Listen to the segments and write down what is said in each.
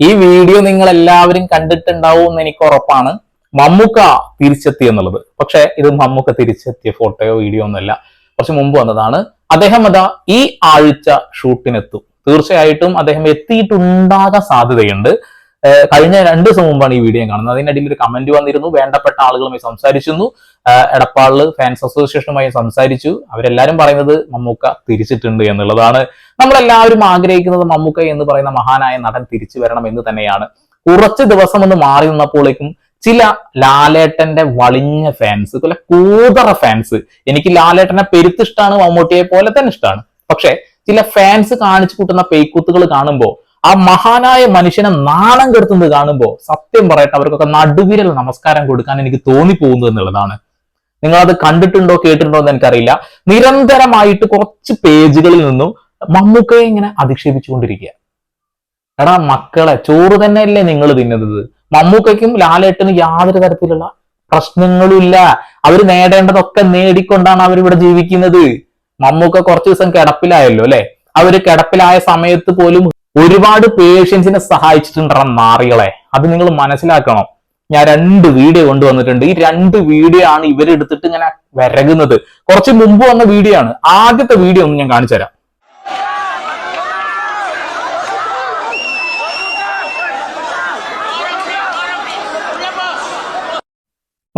ഈ വീഡിയോ നിങ്ങൾ എല്ലാവരും കണ്ടിട്ടുണ്ടാവും എന്ന് എനിക്ക് ഉറപ്പാണ്. മമ്മൂക്ക തിരിച്ചെത്തി എന്നുള്ളത്. പക്ഷെ ഇത് മമ്മൂക്ക തിരിച്ചെത്തിയ ഫോട്ടോയോ വീഡിയോ ഒന്നുമല്ല കുറച്ച് മുമ്പ് വന്നതാണ്. അദ്ദേഹം അതാ ഈ ആഴ്ച ഷൂട്ടിനെത്തും. തീർച്ചയായിട്ടും അദ്ദേഹം എത്തിയിട്ടുണ്ടാകാൻ സാധ്യതയുണ്ട്. കഴിഞ്ഞ രണ്ട് ദിവസം മുമ്പാണ് ഈ വീഡിയോ കാണുന്നത്. അതിനിടയിൽ ഒരു കമന്റ് വന്നിരുന്നു. വേണ്ടപ്പെട്ട ആളുകളുമായി സംസാരിച്ചിരുന്നു. എടപ്പാളിൽ ഫാൻസ് അസോസിയേഷനുമായി സംസാരിച്ചു. അവരെല്ലാരും പറയുന്നത് മമ്മൂക്ക തിരിച്ചിട്ടുണ്ട് എന്നുള്ളതാണ്. നമ്മളെല്ലാവരും ആഗ്രഹിക്കുന്നത് മമ്മൂക്ക എന്ന് പറയുന്ന മഹാനായ നടൻ തിരിച്ചു വരണം എന്ന് തന്നെയാണ്. കുറച്ച് ദിവസം ഒന്ന് മാറി നിന്നപ്പോഴേക്കും ചില ലാലേട്ടന്റെ വളിഞ്ഞ ഫാൻസ് ചില കൂതറ ഫാൻസ് എനിക്ക് ലാലേട്ടനെ പെരുത്തിഷ്ടാണ് മമ്മൂട്ടിയെ പോലെ തന്നെ ഇഷ്ടമാണ് പക്ഷെ ചില ഫാൻസ് കാണിച്ചു കൂട്ടുന്ന പേക്കൂത്തുകൾ കാണുമ്പോൾ ആ മഹാനായ മനുഷ്യനെ നാണം കെടുത്തുന്നത് കാണുമ്പോൾ സത്യം പറയട്ടെ അവർക്കൊക്കെ നടുവിരൽ നമസ്കാരം കൊടുക്കാൻ എനിക്ക് തോന്നിപ്പോകുന്നു എന്നുള്ളതാണ്. നിങ്ങൾ അത് കണ്ടിട്ടുണ്ടോ കേട്ടിട്ടുണ്ടോ എന്ന് എനിക്കറിയില്ല. നിരന്തരമായിട്ട് കുറച്ച് പേജുകളിൽ നിന്നും മമ്മൂക്കയെ ഇങ്ങനെ അധിക്ഷേപിച്ചുകൊണ്ടിരിക്കുക. എടാ മക്കളെ ചോറ് തന്നെയല്ലേ നിങ്ങൾ തിന്നുന്നത്? മമ്മൂക്കയ്ക്കും ലാലേട്ടനും യാതൊരു തരത്തിലുള്ള പ്രശ്നങ്ങളും ഇല്ല. അവർ നേടേണ്ടതൊക്കെ നേടിക്കൊണ്ടാണ് അവരിവിടെ ജീവിക്കുന്നത്. മമ്മൂക്ക കുറച്ച് ദിവസം കിടപ്പിലായല്ലോ അല്ലെ? അവർ കിടപ്പിലായ സമയത്ത് പോലും ഒരുപാട് പേഷ്യൻസിനെ സഹായിച്ചിട്ടുണ്ടാ നാറികളെ. അത് നിങ്ങൾ മനസ്സിലാക്കണം. ഞാൻ രണ്ട് വീഡിയോ കൊണ്ടുവന്നിട്ടുണ്ട്. ഈ രണ്ട് വീഡിയോ ആണ് ഇവരെടുത്തിട്ട് ഇങ്ങനെ വരകുന്നത്. കുറച്ച് മുമ്പ് വന്ന വീഡിയോ ആണ് ആദ്യത്തെ വീഡിയോ ഒന്ന് ഞാൻ കാണിച്ചു തരാം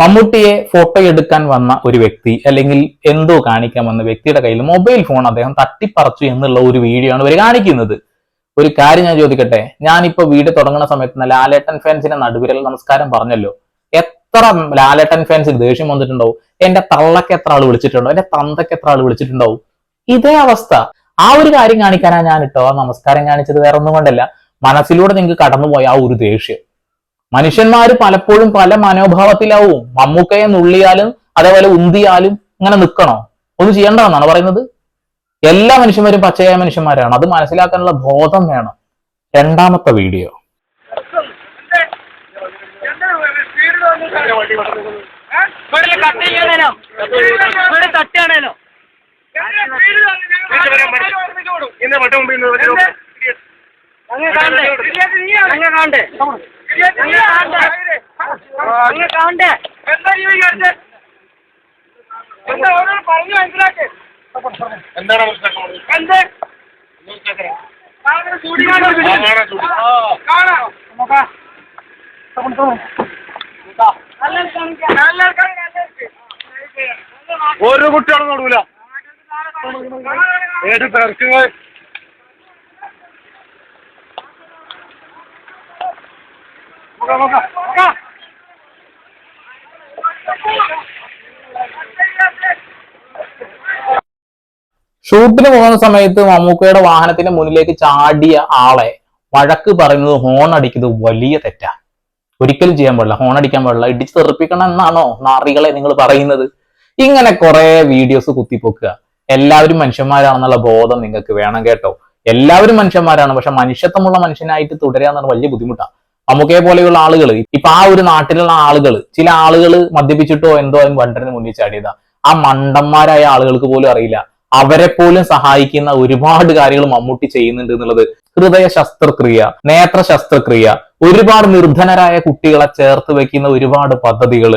മമ്മൂട്ടിയെ ഫോട്ടോ എടുക്കാൻ വന്ന ഒരു വ്യക്തി അല്ലെങ്കിൽ എന്തോ കാണിക്കാൻ വന്ന വ്യക്തിയുടെ കയ്യിൽ മൊബൈൽ ഫോൺ അദ്ദേഹം തട്ടിപ്പറച്ചു എന്നുള്ള ഒരു വീഡിയോ ആണ് ഇവർ കാണിക്കുന്നത്. ഒരു കാര്യം ഞാൻ ചോദിക്കട്ടെ? ഞാനിപ്പോ വീട് തുടങ്ങുന്ന സമയത്ത് ലാലേട്ടൻ ഫാൻസിന്റെ നടുവിരൽ നമസ്കാരം പറഞ്ഞല്ലോ. എത്ര ലാലേട്ടൻ ഫാൻസിന് ദേഷ്യം വന്നിട്ടുണ്ടാവും? എന്റെ തള്ളക്ക് എത്ര ആൾ വിളിച്ചിട്ടുണ്ടോ എന്റെ തന്തക്ക് എത്ര ആൾ വിളിച്ചിട്ടുണ്ടാവും? ഇതേ അവസ്ഥ. ആ ഒരു കാര്യം കാണിക്കാനാണ് ഞാൻ ഇട്ടോ ആ നമസ്കാരം കാണിച്ചത് വേറെ ഒന്നും കൊണ്ടല്ല. മനസ്സിലൂടെ നിങ്ങൾക്ക് കടന്നുപോയ ആ ഒരു ദേഷ്യം. മനുഷ്യന്മാര് പലപ്പോഴും പല മനോഭാവത്തിലാവും. മമ്മൂക്കയെ നുള്ളിയാലും അതേപോലെ ഉന്തിയാലും ഇങ്ങനെ നിൽക്കണോ ഒന്നും ചെയ്യേണ്ടതെന്നാണ് പറയുന്നത്? എല്ലാ മനുഷ്യന്മാരും പച്ചയായ മനുഷ്യന്മാരാണ്. അത് മനസ്സിലാക്കാനുള്ള ബോധം വേണം. രണ്ടാമത്തെ വീഡിയോ. നിന്ന് ഒരു കാണണ്ടേ? അങ്ങനെ കാണണ്ടേ? എന്താണ് ഒരു കുട്ടികളും തൊടൂല ഏത് തിരക്കുകൾ ഷൂട്ടിന് പോകുന്ന സമയത്ത് മമ്മൂക്കയുടെ വാഹനത്തിന്റെ മുന്നിലേക്ക് ചാടിയ ആളെ വഴക്ക് പറയുന്നത് ഹോൺ അടിക്കുന്നത് വലിയ തെറ്റാ. ഒരിക്കലും ചെയ്യാൻ പാടില്ല. ഹോൺ അടിക്കാൻ പാടില്ല. ഇടിച്ച് തെറിപ്പിക്കണം എന്നാണോ നാറികളെ നിങ്ങൾ പറയുന്നത്? ഇങ്ങനെ കുറെ വീഡിയോസ് കുത്തിപ്പൊക്കുക. എല്ലാവരും മനുഷ്യന്മാരാണെന്നുള്ള ബോധം നിങ്ങൾക്ക് വേണം കേട്ടോ. എല്ലാവരും മനുഷ്യന്മാരാണ്. പക്ഷെ മനുഷ്യത്വമുള്ള മനുഷ്യനായിട്ട് തുടരുക എന്നുള്ള വലിയ ബുദ്ധിമുട്ടാണ് മമ്മൂക്കയെ പോലെയുള്ള ആളുകൾ ഇപ്പൊ ആ ഒരു നാട്ടിലുള്ള ആളുകൾ ചില ആളുകൾ മദ്യപിച്ചിട്ടോ എന്തോ വണ്ടറിന് മുന്നിൽ ചാടിയതാ. ആ മണ്ടന്മാരായ ആളുകൾക്ക് പോലും അറിയില്ല. അവരെ പോലും സഹായിക്കുന്ന ഒരുപാട് കാര്യങ്ങൾ മമ്മൂട്ടി ചെയ്യുന്നുണ്ട് എന്നുള്ളത് ഹൃദയ ശസ്ത്രക്രിയ നേത്ര ശസ്ത്രക്രിയ ഒരുപാട് നിർധനരായ കുട്ടികളെ ചേർത്ത് വെക്കുന്ന ഒരുപാട് പദ്ധതികൾ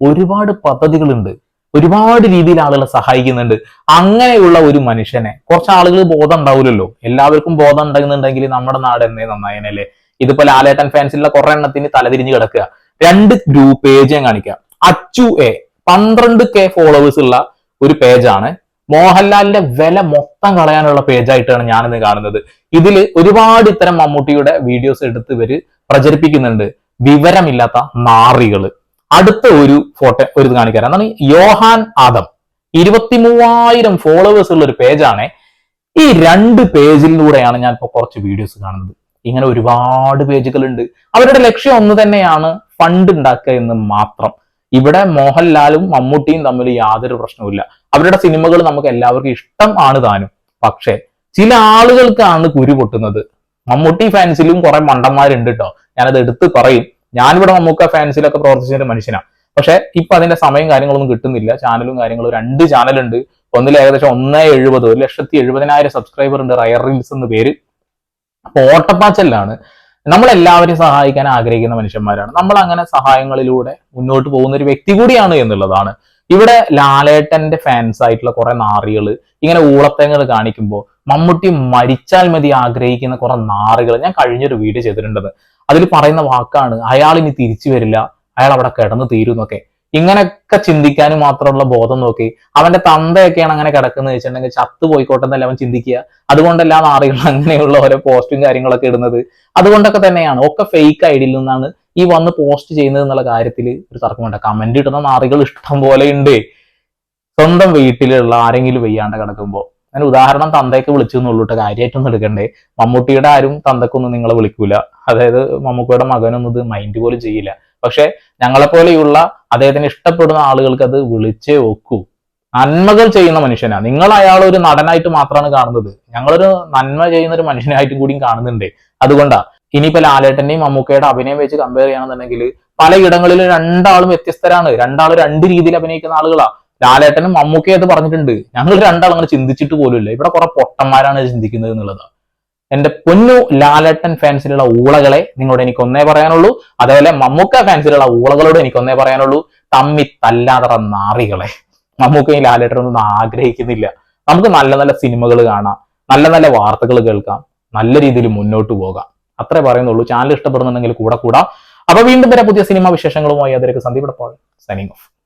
ഒരുപാട് പദ്ധതികളുണ്ട്. ഒരുപാട് രീതിയിൽ ആളുകളെ സഹായിക്കുന്നുണ്ട്. അങ്ങനെയുള്ള ഒരു മനുഷ്യനെ കുറച്ച് ആളുകൾ ബോധം ഉണ്ടാവില്ലല്ലോ എല്ലാവർക്കും ബോധം ഉണ്ടെന്നുണ്ടെങ്കിൽ നമ്മുടെ നാട് എന്നേ നന്നായനല്ലേ ഇതിപ്പോ ലാലേട്ടൻ ഫാൻസിലുള്ള കുറെ എണ്ണത്തിന് തലതിരിഞ്ഞ് കിടക്കുക. രണ്ട് ഗ്രൂപ്പ് പേജ് ഞാൻ കാണിക്കാം. അച്ചു എ പന്ത്രണ്ട് കെ ഫോളോവേഴ്സ് ഉള്ള ഒരു പേജാണ് മോഹൻലാലിന്റെ വില മൊത്തം കളയാനുള്ള പേജായിട്ടാണ് ഞാനിന്ന് കാണുന്നത്. ഇതിൽ ഒരുപാട് ഇത്തരം മമ്മൂട്ടിയുടെ വീഡിയോസ് എടുത്ത് ഇവർ പ്രചരിപ്പിക്കുന്നുണ്ട്. വിവരമില്ലാത്ത നാറികൾ. അടുത്ത ഒരു ഫോട്ടോ ഒരു ഇത് കാണിക്കാൻ എന്താണ് യോഹാൻ ആദം. ഇരുപത്തി മൂവായിരം ഫോളോവേഴ്സ് ഉള്ള ഒരു പേജാണ് ഈ രണ്ട് പേജിലൂടെയാണ് ഞാൻ ഇപ്പോൾ കുറച്ച് വീഡിയോസ് കാണുന്നത്. ഇങ്ങനെ ഒരുപാട് പേജുകൾ ഉണ്ട്. അവരുടെ ലക്ഷ്യം ഒന്ന് തന്നെയാണ് ഫണ്ട് ഉണ്ടാക്കുക എന്ന് മാത്രം. ഇവിടെ മോഹൻലാലും മമ്മൂട്ടിയും തമ്മിൽ യാതൊരു പ്രശ്നവുമില്ല. അവരുടെ സിനിമകൾ നമുക്ക് എല്ലാവർക്കും ഇഷ്ടം ആണ് താനും. പക്ഷെ ചില ആളുകൾക്കാണ് കുരു പൊട്ടുന്നത്. മമ്മൂട്ടി ഫാൻസിലും കുറെ മണ്ടന്മാരുണ്ട് കേട്ടോ ഞാനത് എടുത്ത് പറയും. ഞാനിവിടെ മമ്മൂക്ക ഫാൻസിലൊക്കെ പ്രവർത്തിച്ച ഒരു മനുഷ്യനാണ് പക്ഷെ ഇപ്പൊ അതിന്റെ സമയം കാര്യങ്ങളൊന്നും കിട്ടുന്നില്ല. ചാനലും കാര്യങ്ങളും രണ്ട് ചാനലുണ്ട് ഒന്നിൽ ഏകദേശം ഒന്നേ എഴുപത് ഒരു ലക്ഷത്തി എഴുപതിനായിരം സബ്സ്ക്രൈബർ ഉണ്ട്. റയർ റീൽസ് എന്ന് പേര്. അപ്പൊ ഓട്ടപ്പാച്ചലിലാണ് നമ്മളെല്ലാവരെയും സഹായിക്കാൻ ആഗ്രഹിക്കുന്ന മനുഷ്യന്മാരാണ്. നമ്മൾ അങ്ങനെ സഹായങ്ങളിലൂടെ മുന്നോട്ട് പോകുന്ന ഒരു വ്യക്തി കൂടിയാണ് എന്നുള്ളതാണ്. ഇവിടെ ലാലേട്ടന്റെ ഫാൻസ് ആയിട്ടുള്ള കുറെ നാറികൾ ഇങ്ങനെ ഊളത്തേങ്ങൾ കാണിക്കുമ്പോൾ മമ്മൂട്ടി മരിച്ചാൽ മതി ആഗ്രഹിക്കുന്ന കുറെ നാറികൾ ഞാൻ കഴിഞ്ഞൊരു വീഡിയോ ചെയ്തിട്ടുണ്ടത് അതിൽ പറയുന്ന വാക്കാണ് അയാൾ ഇനി തിരിച്ചു വരില്ല അയാൾ അവിടെ കിടന്നു തീരും എന്നൊക്കെ ഇങ്ങനെയൊക്കെ ചിന്തിക്കാനും മാത്രമുള്ള ബോധം നോക്കി. അവന്റെ തന്തയൊക്കെയാണ് അങ്ങനെ കിടക്കുന്നത് വെച്ചിട്ടുണ്ടെങ്കിൽ ചത്തു പോയിക്കോട്ടെ എന്നല്ല അവൻ ചിന്തിക്കുക. അതുകൊണ്ടല്ല നാറികൾ അങ്ങനെയുള്ള ഓരോ പോസ്റ്റും കാര്യങ്ങളൊക്കെ ഇടുന്നത്. അതുകൊണ്ടൊക്കെ തന്നെയാണ്. ഒക്കെ ഫേക്ക് ഐഡിയിൽ നിന്നാണ് ഈ വന്ന് പോസ്റ്റ് ചെയ്യുന്നത് എന്നുള്ള കാര്യത്തിൽ ഒരു തർക്കമുണ്ട്. കമന്റ് ഇടുന്ന നാറികൾ ഇഷ്ടം പോലെ ഉണ്ട്. സ്വന്തം വീട്ടിലുള്ള ആരെങ്കിലും വെയ്യാണ്ട് കിടക്കുമ്പോൾ ഞാൻ ഉദാഹരണം തന്തയൊക്കെ വിളിച്ചു എന്നുള്ളൂട്ട് കാര്യമായിട്ടൊന്നും എടുക്കണ്ടേ. മമ്മൂട്ടിയുടെ ആരും തന്തക്കൊന്നും നിങ്ങളെ വിളിക്കൂല. അതായത് മമ്മൂക്കയുടെ മകനൊന്നും ഇത് മൈൻഡ് പോലും ചെയ്യില്ല. പക്ഷെ ഞങ്ങളെപ്പോലെയുള്ള അദ്ദേഹത്തിന് ഇഷ്ടപ്പെടുന്ന ആളുകൾക്ക് അത് വിളിച്ചേ ഒക്കൂ. നന്മകൾ ചെയ്യുന്ന മനുഷ്യനാ. നിങ്ങൾ അയാൾ ഒരു നടനായിട്ട് മാത്രമാണ് കാണുന്നത്. ഞങ്ങളൊരു നന്മ ചെയ്യുന്ന ഒരു മനുഷ്യനായിട്ടും കൂടിയും കാണുന്നുണ്ട്. അതുകൊണ്ടാ. ഇനിയിപ്പോ ലാലേട്ടന്റെയും മമ്മൂക്കയുടെ അഭിനയം വെച്ച് കമ്പയർ ചെയ്യണമെന്നുണ്ടെങ്കിൽ പലയിടങ്ങളിലും രണ്ടാളും വ്യത്യസ്തരാണ്. രണ്ടാളും രണ്ട് രീതിയിൽ അഭിനയിക്കുന്ന ആളുകളാ. ലാലേട്ടനും മമ്മൂക്കയും അത് പറഞ്ഞിട്ടുണ്ട്. ഞങ്ങൾ രണ്ടാളും അങ്ങനെ ചിന്തിച്ചിട്ട് പോലുമില്ല. ഇവിടെ കുറെ പൊട്ടന്മാരാണ് ചിന്തിക്കുന്നത് എന്നുള്ളത്. എന്റെ പൊന്നു ലാലട്ടൻ ഫാൻസിലുള്ള ഊളകളെ നിങ്ങളോട് എനിക്ക് ഒന്നേ പറയാനുള്ളൂ. അതേപോലെ മമ്മൂക്ക ഫാൻസിലുള്ള ഊളകളോട് എനിക്ക് ഒന്നേ പറയാനുള്ളൂ. തമ്മി തല്ലാതറ നാറികളെ. മമ്മൂക്ക ഈ ലാലേട്ടനൊന്നും ആഗ്രഹിക്കുന്നില്ല. നമുക്ക് നല്ല നല്ല സിനിമകൾ കാണാം. നല്ല നല്ല വാർത്തകൾ കേൾക്കാം. നല്ല രീതിയിൽ മുന്നോട്ട് പോകാം. അത്രേ പറയുന്നുള്ളൂ. ചാനൽ ഇഷ്ടപ്പെടുന്നുണ്ടെങ്കിൽ കൂടെ കൂടാം. അപ്പൊ വീണ്ടും വരെ പുതിയ സിനിമ വിശേഷങ്ങളുമായി. അതിലേക്ക് സന്ദീപ് സൈനിങ് ഓഫ്